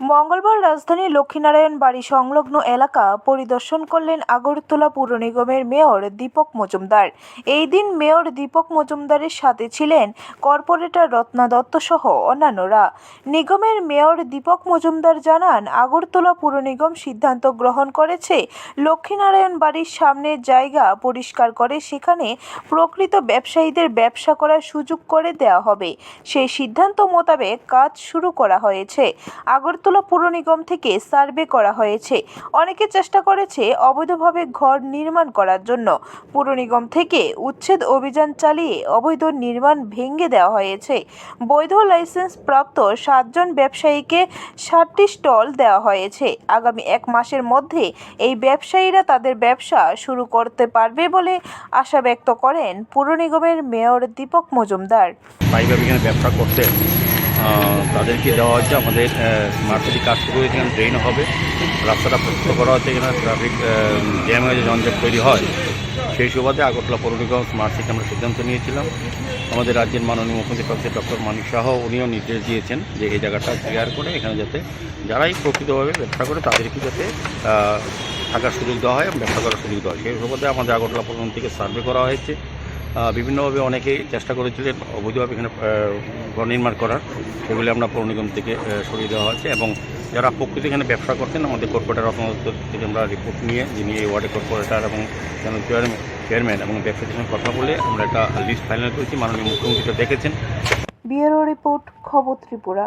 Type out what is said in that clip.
মঙ্গলবার রাজধানীর লক্ষ্মীনারায়ণ বাড়ি সংলগ্ন এলাকা পরিদর্শন করলেন আগরতলা পুর নিগমের মেয়র দীপক মজুমদার। এই দিন মেয়র দীপক মজুমদারের সাথে ছিলেন কর্পোরেটর রত্না দত্ত সহ অন্যান্যরা। নিগমের মেয়র দীপক মজুমদার জানান, আগরতলা পুর নিগম সিদ্ধান্ত গ্রহণ করেছে, লক্ষ্মীনারায়ণ বাড়ির সামনের জায়গা পরিষ্কার করে সেখানে প্রকৃত ব্যবসায়ীদের ব্যবসা করার সুযোগ করে দেওয়া হবে। সেই সিদ্ধান্ত মোতাবেক কাজ শুরু করা হয়েছে। আগরতলা পুর নিগম থেকে সার্ভে করা হয়েছে। অনেকে চেষ্টা করেছে অবৈধভাবে ঘর নির্মাণ করার জন্য। পুর নিগম থেকে উচ্ছেদ অভিযান চালিয়ে অবৈধ নির্মাণ ভেঙে দেওয়া হয়েছে। বৈধ লাইসেন্স প্রাপ্ত সাতজন ব্যবসায়ীকে ষাটটি স্টল দেওয়া হয়েছে। আগামী এক মাসের মধ্যে এই ব্যবসায়ীরা তাদের ব্যবসা শুরু করতে পারবে বলে আশা ব্যক্ত করেন পুর নিগমের মেয়র দীপক মজুমদার। ব্যবসা করতে তাদেরকে দেওয়া হচ্ছে। আমাদের স্মার্ট সিটি কাজ শুরু হয়েছে এখানে ড্রেন হবে। রাস্তাটা প্রস্তুত করা হচ্ছে এখানে ট্রাফিক জ্যাম হয়ে যে তৈরি হয়। সেই সুবাদে আগরতলা পৌর নিগম স্মার্ট সিটি আমরা সিদ্ধান্ত নিয়েছিলাম। আমাদের রাজ্যের মাননীয় মুখ্যমন্ত্রী প্রফেসর ডক্টর মানিক শাহ উনিও নির্দেশ দিয়েছেন যে এই জায়গাটা ক্লিয়ার করে এখানে যাতে যারাই প্রকৃতভাবে ব্যবসা করে তাদেরকে যাতে থাকার সুযোগ দেওয়া হয় এবং ব্যবসা করার সুযোগ দেওয়া হয়। সেই সুবাদে আমাদের আগরতলা পৌর থেকে সার্ভে করা হয়েছে। বিভিন্নভাবে অনেকেই চেষ্টা করেছিলেন অবৈধভাবে এখানে ঘর নির্মাণ করার। সেগুলি আমরা পৌর নিগম থেকে সরিয়ে দেওয়া হয়েছে এবং যারা প্রকৃতি এখানে ব্যবসা করতেন আমাদের কর্পোরেটার রত্নদত্ত থেকে আমরা রিপোর্ট নিয়ে, যিনি এই ওয়ার্ডের কর্পোরেটার এবং চেয়ারম্যান চেয়ারম্যান এবং ব্যবসায়ীদের সঙ্গে কথা বলে আমরা একটা লিস্ট ফাইনাল করেছি। মাননীয় মুখ্যমন্ত্রীটা দেখেছেন। ব্যুরো রিপোর্ট খবর ত্রিপুরা।